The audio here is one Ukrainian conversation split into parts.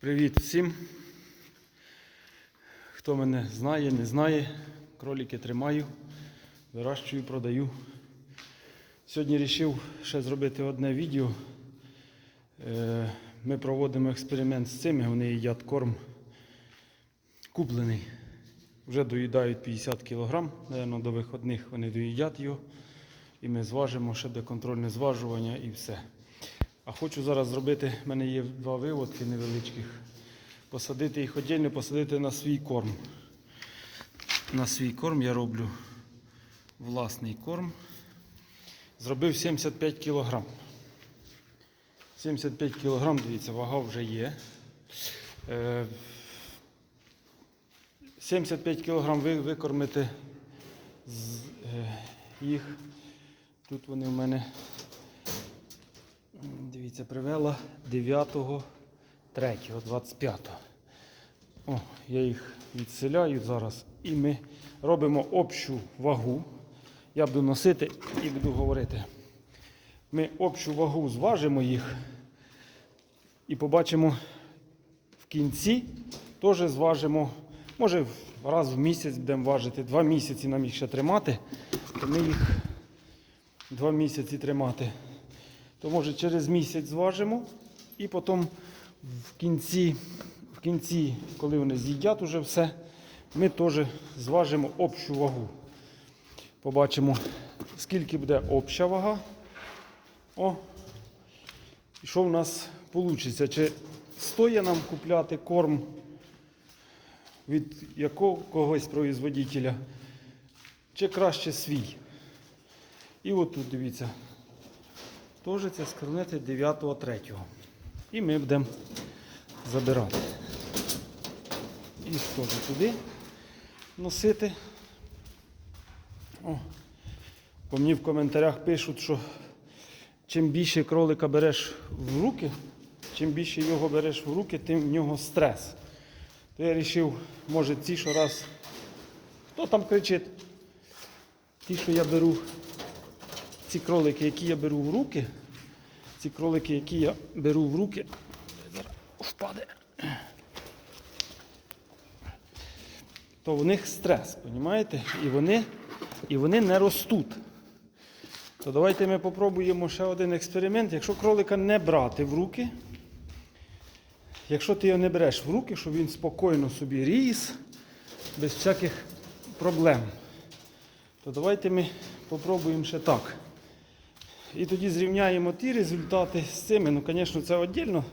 Привіт всім. Хто мене знає, не знає. Кролики тримаю, вирощую, продаю. Сьогодні вирішив ще зробити одне відео. Е, Ми проводимо експеримент з цими, вони їдять корм куплений. Вже доїдають 50 кг. Наверно, до виходних вони доїдять його. І ми зважимо ще до контрольне зважування і все. А хочу зараз зробити, в мене є два виводки невеличких. Посадити їх отдельно, посадити на свій корм. На свій корм я роблю власний корм. Зробив 75 кг. 75 кг, дивіться, вага вже є. Е, 75 кг ви викормити з, е, їх. Тут вони в мене Дивіться, привела 9 3 25 О, я їх відселяю зараз і ми робимо общу вагу. Я буду носити і буду говорити. Ми общу вагу зважимо їх і побачимо в кінці теж зважимо. Може раз в місяць будемо важити, два місяці нам їх ще тримати, то ми їх два місяці тримати то може через місяць зважимо і потім в кінці, в кінці, коли вони з'їдять уже все, ми теж зважимо общу вагу. Побачимо, скільки буде обща вага. О, що в нас вийде? Чи стоїть нам купляти корм від якого когось производителя, чи краще свій. І от тут дивіться. Теж це скарнети 9.3. І ми будемо забирати. І теж туди носити. О. По мені в коментарях пишуть, що чим більше кролика береш в руки, чим більше його береш в руки, тим в нього стрес. То я вирішив, може ці що раз. Хто там кричить? Ті, що я беру ці кролики, які я беру в руки, ці кролики, які я беру в руки, впаде, то в них стрес, розумієте? І вони, і вони не ростуть. То давайте ми попробуємо ще один експеримент. Якщо кролика не брати в руки, якщо ти його не береш в руки, щоб він спокійно собі ріс, без всяких проблем, то давайте ми попробуємо ще так. І тоді зрівняємо ті результати з цими. Ну, звісно, це віддільно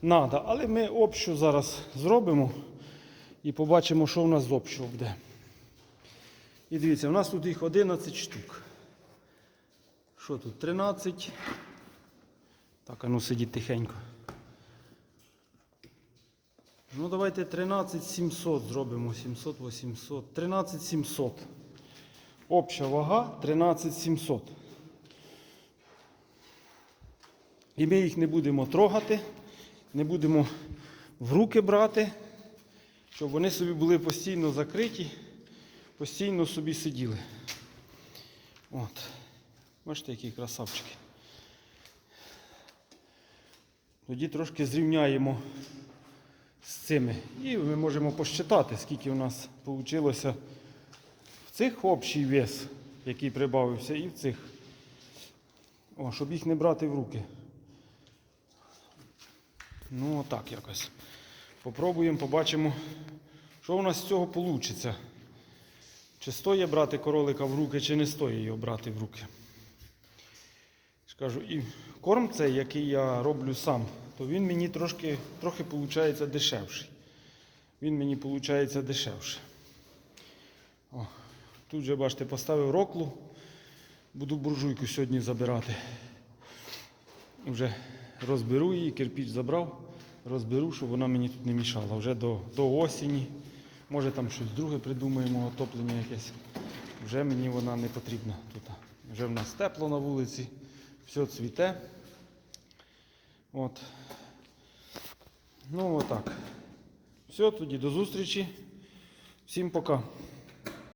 треба, але ми общу зараз зробимо і побачимо, що в нас з общого буде. І дивіться, у нас тут їх 11 штук. Що тут? 13. Так, а ну сидіть тихенько. Ну, давайте 13 700 зробимо. 700, 800. 13 700. Обща вага 13 700. І ми їх не будемо трогати, не будемо в руки брати, щоб вони собі були постійно закриті, постійно собі сиділи. От. Бачите, які красавчики. Тоді трошки зрівняємо з цими. І ми можемо посчитати, скільки у нас вийшло в цих общий вес, який прибавився, і в цих. О, щоб їх не брати в руки. Ну, отак якось. Попробуємо, побачимо, що у нас з цього вийде. Чи стоїть брати королика в руки, чи не стоїть його брати в руки. Скажу, і корм цей, який я роблю сам, то він мені трошки, трохи виходить дешевший. Він мені виходить дешевший. О, Тут же, бачите, поставив роклу. Буду буржуйку сьогодні забирати. Вже розберу її, кирпіч забрав, розберу, щоб вона мені тут не мішала. Вже до до осені. Може там щось друге придумаємо, отоплення якесь. Вже мені вона не потрібна тут. Вже в нас тепло на вулиці, все цвіте. От. Ну отак. Все, тоді до зустрічі. Всім пока.